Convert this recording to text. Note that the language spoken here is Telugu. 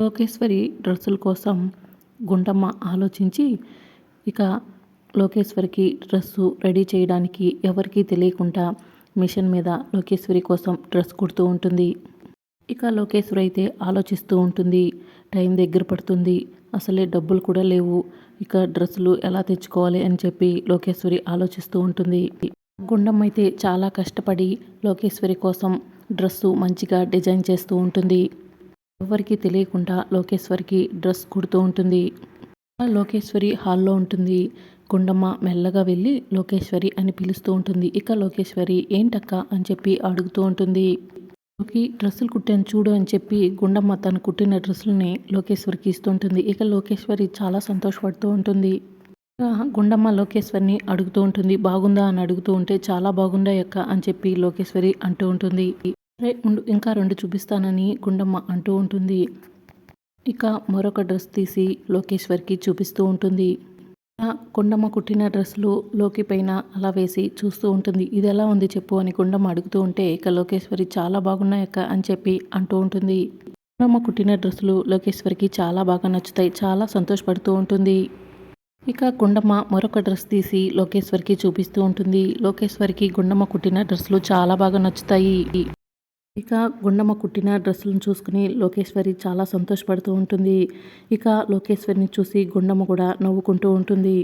లోకేశ్వరి డ్రెస్సుల కోసం గుండమ్మ ఆలోచించి ఇక లోకేశ్వరికి డ్రెస్సు రెడీ చేయడానికి ఎవరికీ తెలియకుండా మిషన్ మీద లోకేశ్వరి కోసం డ్రెస్ కుడుతూ ఉంటుంది. ఇక లోకేశ్వరి అయితే ఆలోచిస్తూ ఉంటుంది టైం దగ్గర పడుతుంది అసలే డబ్బులు కూడా లేవు ఇక డ్రెస్సులు ఎలా తెచ్చుకోవాలి అని చెప్పి లోకేశ్వరి ఆలోచిస్తూ ఉంటుంది. గుండమ్మ అయితే చాలా కష్టపడి లోకేశ్వరి కోసం డ్రెస్సు మంచిగా డిజైన్ చేస్తూ ఉంటుంది. ఎవరికి తెలియకుండా లోకేశ్వరికి డ్రెస్ కుడుతూ ఉంటుంది. లోకేశ్వరి హాల్లో ఉంటుంది. గుండమ్మ మెల్లగా వెళ్ళి లోకేశ్వరి అని పిలుస్తూ ఉంటుంది. ఇక లోకేశ్వరి ఏంటక్క? అని చెప్పి అడుగుతూ ఉంటుంది. లోకి డ్రెస్సులు కుట్టాను చూడు అని చెప్పి గుండమ్మ తను కుట్టిన డ్రెస్సులని లోకేశ్వరికి ఇస్తుంటుంది ఇక లోకేశ్వరి చాలా సంతోషపడుతూ ఉంటుంది. గుండమ్మ లోకేశ్వరిని అడుగుతూ ఉంటుంది. బాగుందా? అని అడుగుతూ ఉంటే చాలా బాగుందా యొక్క అని చెప్పి లోకేశ్వరి అంటూ ఉంటుంది. "అరే, ఇంకా రెండు చూపిస్తానని గుండమ్మ అంటూ ఉంటుంది. ఇక మరొక డ్రెస్ తీసి లోకేశ్వరికి చూపిస్తూ ఉంటుంది. కుండమ్మ కుట్టిన డ్రెస్సులు లోకి పైన అలా వేసి చూస్తూ ఉంటుంది. ఇది ఎలా ఉంది చెప్పు అని గుండమ్మ అడుగుతూ ఉంటే ఇక లోకేశ్వరి చాలా బాగున్నాయక్క అని చెప్పి అంటూ ఉంటుంది. గుండమ్మ కుట్టిన డ్రెస్సులు లోకేశ్వరికి చాలా బాగా నచ్చుతాయి. చాలా సంతోషపడుతూ ఉంటుంది. ఇక గుండమ్మ మరొక డ్రెస్ తీసి లోకేశ్వరికి చూపిస్తూ ఉంటుంది. లోకేశ్వరికి గుండమ్మ కుట్టిన డ్రెస్సులు చాలా బాగా నచ్చుతాయి. ఇక గుండమ్మ కుట్టిన డ్రెస్సులను చూసుకుని లోకేశ్వరి చాలా సంతోషపడుతూ ఉంటుంది. ఇక లోకేశ్వరిని చూసి గుండమ్మ కూడా నవ్వుకుంటూ ఉంటుంది.